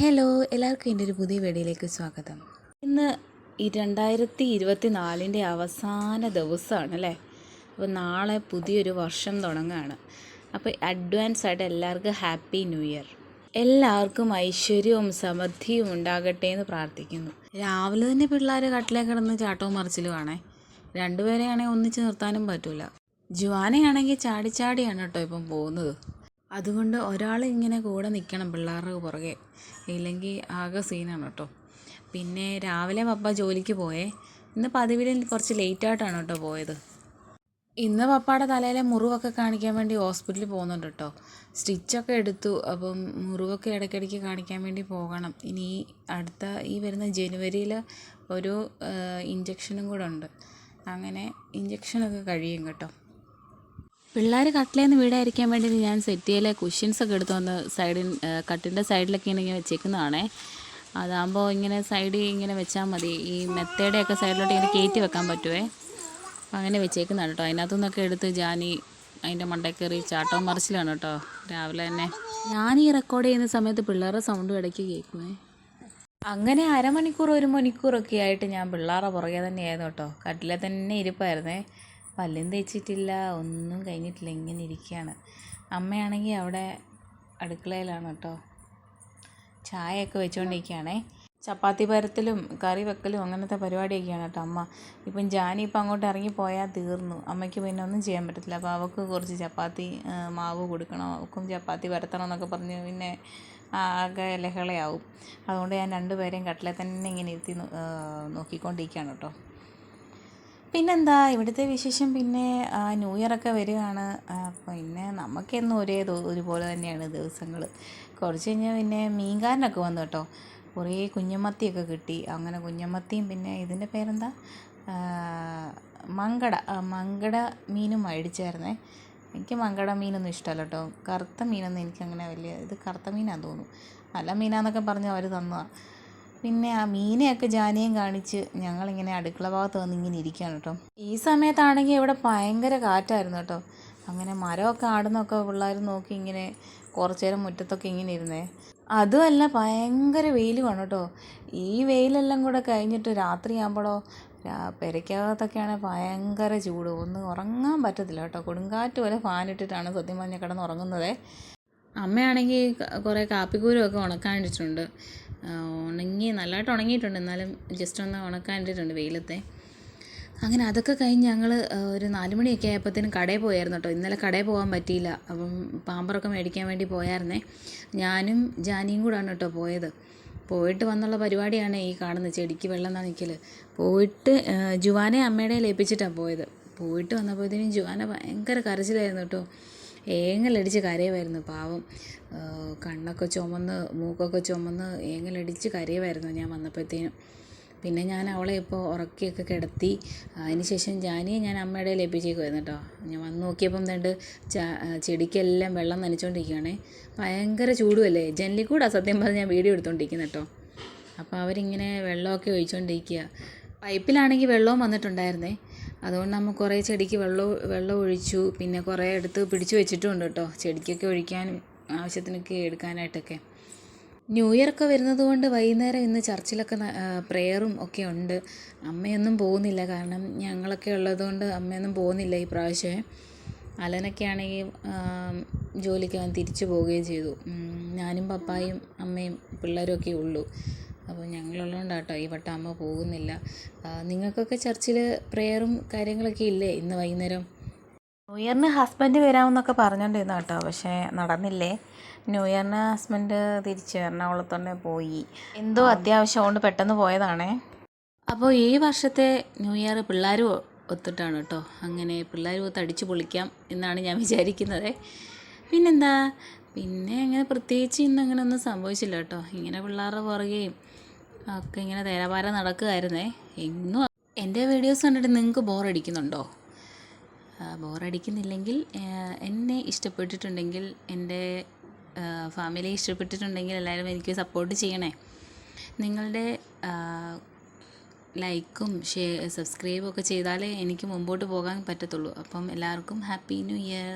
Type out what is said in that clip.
Hello എല്ലാവർക്കും എന്റെ ഒരു പുതിയ വീഡിയോയിലേക്ക് സ്വാഗതം. ഇന്ന് ഈ രണ്ടായിരത്തി ഇരുപത്തി നാലിന്റെ അവസാന ദിവസമാണ് അല്ലേ അപ്പോൾ നാളെ പുതിയൊരു വർഷം തുടങ്ങുകയാണ്. അപ്പോൾ അഡ്വാൻസ് ആയിട്ട് എല്ലാവർക്കും ഹാപ്പി ന്യൂ ഇയർ എല്ലാവർക്കും ഐശ്വര്യവും സമൃദ്ധിയും ഉണ്ടാകട്ടെ എന്ന് പ്രാർത്ഥിക്കുന്നു. രാവിലെ തന്നെ പിള്ളേർ കട്ടിലേ കിടന്ന് ചാട്ടവും മറിച്ചിലുമാണേ രണ്ടുപേരെയാണെങ്കിൽ ഒന്നിച്ച് നിർത്താനും പറ്റില്ല ജുവാനയാണെങ്കിൽ ചാടി ചാടിയാണ് കേട്ടോ ഇപ്പം പോകുന്നത്. അതുകൊണ്ട് ഒരാൾ ഇങ്ങനെ കൂടെ നിൽക്കണം പിള്ളേരുടെ പുറകെ. ഇല്ലെങ്കിൽ ആകെ സീനാണ് കേട്ടോ. പിന്നെ രാവിലെ പപ്പ ജോലിക്ക് പോയേ. ഇന്ന് പതിവിലും കുറച്ച് ലേറ്റായിട്ടാണ് കേട്ടോ പോയത്. ഇന്ന് പപ്പയുടെ തലയിലെ മുറിവൊക്കെ കാണിക്കാൻ വേണ്ടി ഹോസ്പിറ്റലിൽ പോകുന്നുണ്ട് കേട്ടോ. സ്റ്റിച്ചൊക്കെ എടുത്തു. അപ്പം മുറിവൊക്കെ ഇടയ്ക്കിടയ്ക്ക് കാണിക്കാൻ വേണ്ടി പോകണം. ഇനി ഈ അടുത്ത ഈ വരുന്ന ജനുവരിയിൽ ഒരു ഇഞ്ചക്ഷനും കൂടെ ഉണ്ട്. അങ്ങനെ ഇഞ്ചക്ഷനൊക്കെ കഴിയും കേട്ടോ. പിള്ളേർ കട്ടിലേന്ന് വീടായിരിക്കാൻ വേണ്ടി ഞാൻ സെറ്റിയിലെ കുഷ്യൻസ് ഒക്കെ എടുത്തു വന്ന് സൈഡിൽ കട്ടിന്റെ സൈഡിലൊക്കെ ഇങ്ങനെ വെച്ചേക്കുന്നതാണേ. അതാകുമ്പോൾ ഇങ്ങനെ സൈഡിൽ ഇങ്ങനെ വെച്ചാൽ മതി. ഈ മെത്തയുടെയൊക്കെ സൈഡിലോട്ട് ഇങ്ങനെ കയറ്റി വെക്കാൻ പറ്റുമേ അപ്പം അങ്ങനെ വെച്ചേക്കുന്നതാണ് കേട്ടോ അതിനകത്തു നിന്നൊക്കെ എടുത്ത് ജാനി അതിന്റെ മണ്ടക്കേറി ചാട്ടവും മറിച്ചിലാണ് കേട്ടോ രാവിലെ തന്നെ. ഞാൻ ഈ റെക്കോർഡ് ചെയ്യുന്ന സമയത്ത് പിള്ളേരുടെ സൗണ്ടും ഇടയ്ക്ക് കേൾക്കുമേ അങ്ങനെ അരമണിക്കൂർ ഒരു മണിക്കൂറൊക്കെ ആയിട്ട് ഞാൻ പിള്ളേരുടെ പുറകെ തന്നെയായിരുന്നു കേട്ടോ കട്ടിലെ തന്നെ ഇരിപ്പായിരുന്നേ. പല്ലും തേച്ചിട്ടില്ല ഒന്നും കഴിഞ്ഞിട്ടില്ല ഇങ്ങനെ ഇരിക്കുകയാണ്. അമ്മയാണെങ്കിൽ അവിടെ അടുക്കളയിലാണ് കേട്ടോ. ചായയൊക്കെ വെച്ചുകൊണ്ടിരിക്കുകയാണേ ചപ്പാത്തി പരത്തലും കറി വെക്കലും അങ്ങനത്തെ പരിപാടിയൊക്കെയാണ് കേട്ടോ അമ്മ. ഇപ്പം ജാനി ഇപ്പം അങ്ങോട്ട് ഇറങ്ങി പോയാൽ തീർന്നു. അമ്മയ്ക്ക് പിന്നെ ഒന്നും ചെയ്യാൻ പറ്റത്തില്ല. അപ്പോൾ അവൾക്ക് കുറച്ച് ചപ്പാത്തി മാവ് കൊടുക്കണം. അവൾക്കും ചപ്പാത്തി പരത്തണം എന്നൊക്കെ പറഞ്ഞ് പിന്നെ ആകെ ലഹളയാവും. അതുകൊണ്ട് ഞാൻ രണ്ടുപേരെയും കട്ടിലെ തന്നെ ഇങ്ങനെ ഇരുത്തി നോക്കിക്കൊണ്ടിരിക്കുകയാണ് കേട്ടോ. പിന്നെന്താ ഇവിടുത്തെ വിശേഷം പിന്നെ ന്യൂ ഇയർ ഒക്കെ വരികയാണ്. പിന്നെ നമുക്കെന്നും ഒരേ ഒരുപോലെ തന്നെയാണ് ദിവസങ്ങൾ കുറച്ച് കഴിഞ്ഞാൽ പിന്നെ മീൻകാരനൊക്കെ വന്നു കേട്ടോ. കുറേ കുഞ്ഞമത്തിയൊക്കെ കിട്ടി. അങ്ങനെ കുഞ്ഞമത്തിയും പിന്നെ ഇതിന്റെ പേരെന്താ? മങ്കട മങ്കട മീനും മേടിച്ചായിരുന്നേ. എനിക്ക് മങ്കട മീനൊന്നും ഇഷ്ടമല്ല കേട്ടോ. കറുത്ത മീനൊന്നും എനിക്കങ്ങനെ വലിയ ഇത് കറുത്ത മീനാണെന്ന് തോന്നുന്നു. നല്ല മീനാന്നൊക്കെ പറഞ്ഞ് അവർ തന്നതാണ് പിന്നെ ആ മീനെയൊക്കെ ജാനിയും കാണിച്ച് ഞങ്ങളിങ്ങനെ അടുക്കള ഭാഗത്ത് വന്ന് ഇങ്ങനെ ഇരിക്കുകയാണ് കേട്ടോ. ഈ സമയത്താണെങ്കിൽ ഇവിടെ ഭയങ്കര കാറ്റായിരുന്നു കേട്ടോ. അങ്ങനെ മരമൊക്കെ ആടുന്നൊക്കെ പിള്ളേർ നോക്കി ഇങ്ങനെ കുറച്ചു നേരം മുറ്റത്തൊക്കെ ഇങ്ങനെ ഇരുന്നേ. അതുമല്ല ഭയങ്കര വെയിലുമാണ് കേട്ടോ. ഈ വെയിലെല്ലാം കൂടെ കഴിഞ്ഞിട്ട് രാത്രിയാകുമ്പോഴോ പെരയ്ക്കകത്തൊക്കെയാണ് ഭയങ്കര ചൂട്. ഒന്ന് ഉറങ്ങാൻ പറ്റത്തില്ല കേട്ടോ. കൊടുങ്കാറ്റ് പോലെ ഫാനിട്ടിട്ടാണ് സത്യം പറഞ്ഞ കിടന്ന് ഉറങ്ങുന്നത്. അമ്മയാണെങ്കിൽ കുറേ കാപ്പിക്കൂരമൊക്കെ ഉണക്കാനിട്ടിട്ടുണ്ട് ഉണങ്ങി നല്ലതായിട്ട് ഉണങ്ങിയിട്ടുണ്ട്. എന്നാലും ജസ്റ്റ് ഒന്ന് ഉണക്കാനിട്ടിട്ടുണ്ട് വെയിലത്തെ. അങ്ങനെ അതൊക്കെ കഴിഞ്ഞ് ഞങ്ങൾ ഒരു നാല് മണിയൊക്കെ ആയപ്പോഴത്തേനും കടയിൽ പോയായിരുന്നു കേട്ടോ. ഇന്നലെ കടയിൽ പോകാൻ പറ്റിയില്ല. അപ്പം പാമ്പറൊക്കെ മേടിക്കാൻ വേണ്ടി പോയായിരുന്നേ. ഞാനും ജാനിയും കൂടാണ് കേട്ടോ പോയത്. പോയിട്ട് വന്നുള്ള പരിപാടിയാണ് ഈ കാണുന്നത്. ചെടിക്ക് വെള്ളം നനയ്ക്കൽ പോയിട്ട് ജുവാനെ അമ്മയുടെ ലയിപ്പിച്ചിട്ടാണ് പോയത്. പോയിട്ട് വന്നപ്പോഴത്തേനും ജുവാന ഭയങ്കര കരച്ചിലായിരുന്നു കേട്ടോ. ഏങ്ങലടിച്ച് കരയുമായിരുന്നു. പാവം കണ്ണൊക്കെ ചുമന്ന് മൂക്കൊക്കെ ചുമന്ന് ഏങ്ങലടിച്ച് കരയുമായിരുന്നു ഞാൻ വന്നപ്പോഴത്തേനും. പിന്നെ ഞാൻ അവളെ ഇപ്പോൾ ഉറക്കിയൊക്കെ കിടത്തി അതിനുശേഷം ജാനിയെ ഞാൻ അമ്മയുടെ ലഭിച്ചേക്കുമായിരുന്നു കേട്ടോ. ഞാൻ വന്ന് നോക്കിയപ്പം തണ്ട് ചെടിക്കെല്ലാം വെള്ളം നനച്ചുകൊണ്ടിരിക്കുകയാണേ ഭയങ്കര ചൂടുമല്ലേ ജനലിൽ കൂടെ സത്യം പറഞ്ഞ് ഞാൻ വീഡിയോ എടുത്തുകൊണ്ടിരിക്കുന്നത് കേട്ടോ. അപ്പോൾ അവരിങ്ങനെ വെള്ളമൊക്കെ ഒഴിച്ചുകൊണ്ടിരിക്കുക പൈപ്പിലാണെങ്കിൽ വെള്ളവും വന്നിട്ടുണ്ടായിരുന്നേ. അതുകൊണ്ട് നമ്മൾ കുറേ ചെടിക്ക് വെള്ളം വെള്ളം ഒഴിച്ചു. പിന്നെ കുറേ എടുത്ത് പിടിച്ചു വെച്ചിട്ടുണ്ട് കേട്ടോ. ചെടിക്കൊക്കെ ഒഴിക്കാനും ആവശ്യത്തിനൊക്കെ എടുക്കാനായിട്ടൊക്കെ. ന്യൂ ഇയർ ഒക്കെ വരുന്നത് കൊണ്ട് വൈകുന്നേരം ഇന്ന് ചർച്ചിലൊക്കെ പ്രെയറും ഒക്കെ ഉണ്ട്. അമ്മയൊന്നും പോകുന്നില്ല. കാരണം ഞങ്ങളൊക്കെ ഉള്ളതുകൊണ്ട് അമ്മയൊന്നും പോകുന്നില്ല ഈ പ്രാവശ്യം. അലനൊക്കെ ആണെങ്കിൽ ജോലിക്ക് അവൻ തിരിച്ചു പോവുകയും ചെയ്തു. ഞാനും പപ്പായും അമ്മയും പിള്ളേരും ഒക്കെ ഉള്ളൂ. അപ്പോൾ ഞങ്ങളുള്ളതുകൊണ്ടാട്ടോ ഈ വട്ടം അമ്മ പോകുന്നില്ല. നിങ്ങൾക്കൊക്കെ ചർച്ചിൽ പ്രെയറും കാര്യങ്ങളൊക്കെ ഇല്ലേ ഇന്ന് വൈകുന്നേരം? ന്യൂ ഇയറിന് ഹസ്ബൻഡ് വരാമെന്നൊക്കെ പറഞ്ഞോണ്ടിരുന്നു കേട്ടോ പക്ഷേ നടന്നില്ലേ. ന്യൂ ഇയറിന് ഹസ്ബൻഡ് തിരിച്ച് എറണാകുളത്തോടെ പോയി. എന്തോ അത്യാവശ്യം കൊണ്ട് പെട്ടെന്ന് പോയതാണേ. അപ്പോൾ ഈ വർഷത്തെ ന്യൂ ഇയർ പിള്ളേർ ഒത്തിട്ടാണ് കേട്ടോ. അങ്ങനെ പിള്ളേർ ഒത്ത് അടിച്ച് പൊളിക്കാം എന്നാണ് ഞാൻ വിചാരിക്കുന്നത്. പിന്നെന്താ പിന്നെ അങ്ങനെ പ്രത്യേകിച്ച് ഇന്ന് അങ്ങനെ ഒന്നും സംഭവിച്ചില്ല കേട്ടോ. ഇങ്ങനെ പിള്ളേരുടെ പുറകെയും ഒക്കെ ഇങ്ങനെ തേരാപാര നടക്കുമായിരുന്നേ എന്നും എന്റെ വീഡിയോസ് കണ്ടിട്ട് നിങ്ങൾക്ക് ബോറടിക്കുന്നുണ്ടോ ബോറടിക്കുന്നില്ലെങ്കിൽ എന്നെ ഇഷ്ടപ്പെട്ടിട്ടുണ്ടെങ്കിൽ എന്റെ ഫാമിലി ഇഷ്ടപ്പെട്ടിട്ടുണ്ടെങ്കിൽ എല്ലാവരും എനിക്ക് സപ്പോർട്ട് ചെയ്യണേ. നിങ്ങളുടെ ലൈക്കും ഷെയർ സബ്സ്ക്രൈബും ഒക്കെ ചെയ്താലേ എനിക്ക് മുമ്പോട്ട് പോകാൻ പറ്റത്തുള്ളൂ. അപ്പം എല്ലാവർക്കും ഹാപ്പി ന്യൂ ഇയർ